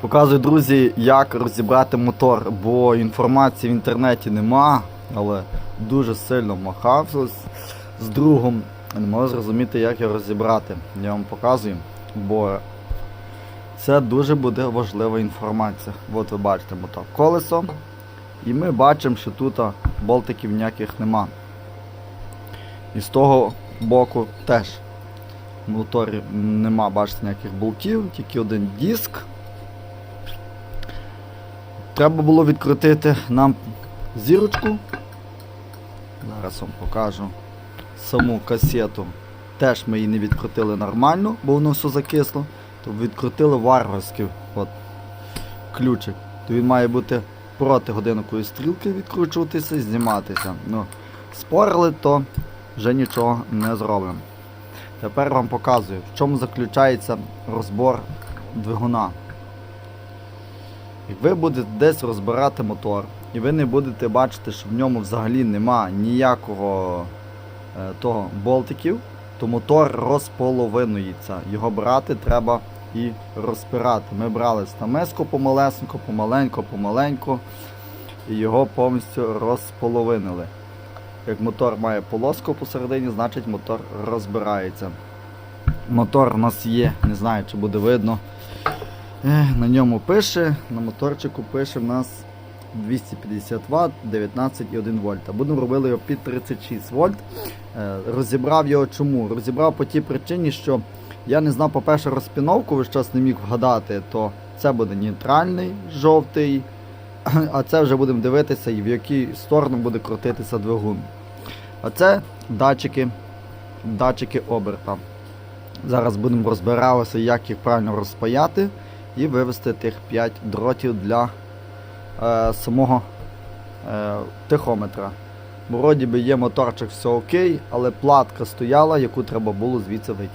Показую, друзі, як розібрати мотор, бо інформації в інтернеті нема, але дуже сильно махався з, другом. Не можу зрозуміти, як його розібрати. Я вам показую, бо це дуже буде важлива інформація. От ви бачите мотор колесо. І ми бачимо, що тут болтиків ніяких нема. І з того боку теж в моторі нема, бачите, ніяких болтів, тільки один диск. Треба було відкрутити нам зірочку. Зараз вам покажу саму касету. Теж ми її не відкрутили нормально, бо воно все закисло. То відкрутили варварський от, ключик. То він має бути проти годинникової стрілки відкручуватися і зніматися. Ну, спорили, то вже нічого не зробимо. Тепер вам показую, в чому заключається розбор двигуна. Як ви будете десь розбирати мотор, і ви не будете бачити, що в ньому взагалі нема ніякого е, того болтиків, то мотор розполовинується. Його брати треба і розпирати. Ми брали стамеску помалесенько, помаленько, помаленько, і його повністю розполовинили. Як мотор має полоску посередині, значить мотор розбирається. Мотор у нас є, не знаю, чи буде видно. На ньому пише, на моторчику пише в нас 250 Вт, 19,1 вольта. Будемо робити його під 36 вольт. Е, Розібрав його чому? Розібрав по тій причині, що я не знав, по-перше, розпіновку, весь час не міг вгадати, то це буде нейтральний, жовтий, а це вже будемо дивитися, в якій сторону буде крутитися двигун. А це датчики, датчики оберта. Зараз будемо розбиратися, як їх правильно розпаяти і вивести тих 5 дротів для е, самого е, тихометра. Вроді би є моторчик, все окей, але платка стояла, яку треба було звідси викинути.